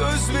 söz ver